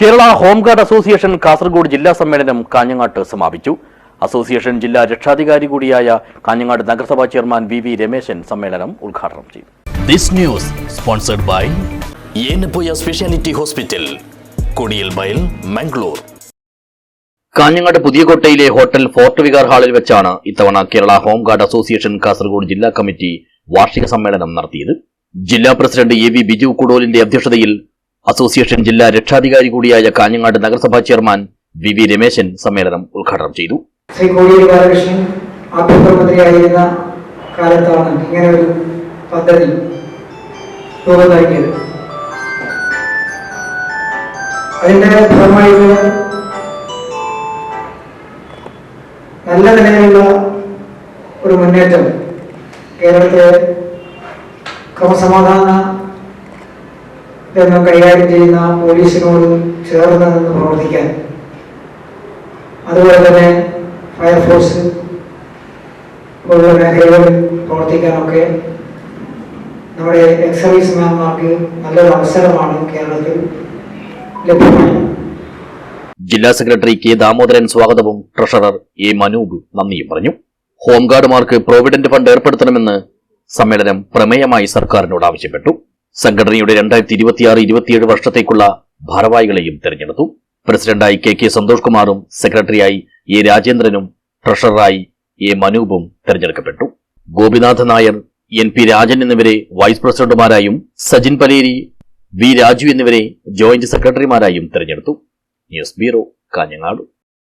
Kerala home guard association Kasaragod ജില്ലാ സമ്മേളനം കാഞ്ഞങ്ങാട്ട് സമാപിച്ചു. അസോസിയേഷൻ ജില്ലാ രക്ഷാധികാരി കൂടിയായ കാഞ്ഞങ്ങാട് നഗരസഭാ ചെയർമാൻ വി വി രമേശൻ സമ്മേളനം ഉദ്ഘാടനം ചെയ്തു. This news sponsored by Yenepoya speciality hospital Kodialbail Mangalore. Kanhangad പുതിയകോട്ടയിലെ hotel fort vicar ഹാളിൽ വെച്ചാണ് ഇത്തവണ കേരള ഹോംഗാർഡ് അസോസിയേഷൻ കാസർഗോഡ് ജില്ലാ കമ്മിറ്റി വാർഷിക സമ്മേളനം നടത്തിയത്. ജില്ലാ പ്രസിഡന്റ് എ വി ബിജു കുടോലിന്റെ അധ്യക്ഷതയിൽ അസോസിയേഷൻ ജില്ലാ രക്ഷാധികാരി കൂടിയായ കാഞ്ഞങ്ങാട് നഗരസഭാ ചെയർമാൻ വി വി രമേശൻ സമ്മേളനം ഉദ്ഘാടനം ചെയ്തു. ശ്രീ കോടിയേരി ബാലകൃഷ്ണൻ ആഭ്യന്തരമന്ത്രിയായിരുന്ന കാലത്താണ് ഇങ്ങനെ ഒരു പദ്ധതി രൂപം നൽകിയത് അതിന്റെ ഫലമായിട്ട് നല്ല നിലയിലുള്ള ഒരു മുന്നേറ്റം കേരളത്തിലെ ക്രമസമാധാന രംഗം കൈകാര്യം ചെയ്യുന്ന പോലീസിനോട് ചേർന്ന് നിന്ന് പ്രവർത്തിക്കാൻ. അതുപോലെ തന്നെ ഫയർഫോഴ്സ് പോലുള്ള മേഖലകളിൽ പ്രവർത്തിക്കാനൊക്കെ നമ്മുടെ എക്സ് സർവീസ് മാൻമാർക്ക് നല്ലൊരു അവസരമാണ് കേരളത്തിൽ ലഭ്യമായത് ജില്ലാ സെക്രട്ടറി കെ ദാമോദരൻ സ്വാഗതവും ട്രഷറർ എ മനൂപ് നന്ദിയും പറഞ്ഞു. ഹോംഗാർഡുമാർക്ക് പ്രോവിഡന്റ് ഫണ്ട് ഏർപ്പെടുത്തണമെന്ന് സമ്മേളനം പ്രമേയമായി സർക്കാരിനോട് ആവശ്യപ്പെട്ടു. സംഘടനയുടെ രണ്ടായിരത്തി ഇരുപത്തിയാറ് ഇരുപത്തിയേഴ് വർഷത്തേക്കുള്ള ഭാരവാഹികളെയും തെരഞ്ഞെടുത്തു. പ്രസിഡന്റായി കെ കെ സന്തോഷ് കുമാറും സെക്രട്ടറിയായി എ രാജേന്ദ്രനും ട്രഷററായി എ മനൂപും തെരഞ്ഞെടുക്കപ്പെട്ടു. ഗോപിനാഥ നായർ എൻ പി രാജൻ എന്നിവരെ വൈസ് പ്രസിഡന്റുമാരായും സജിൻ പലേരി വി രാജു എന്നിവരെ ജോയിന്റ് സെക്രട്ടറിമാരായും തെരഞ്ഞെടുത്തു. News bureau Kanhangad.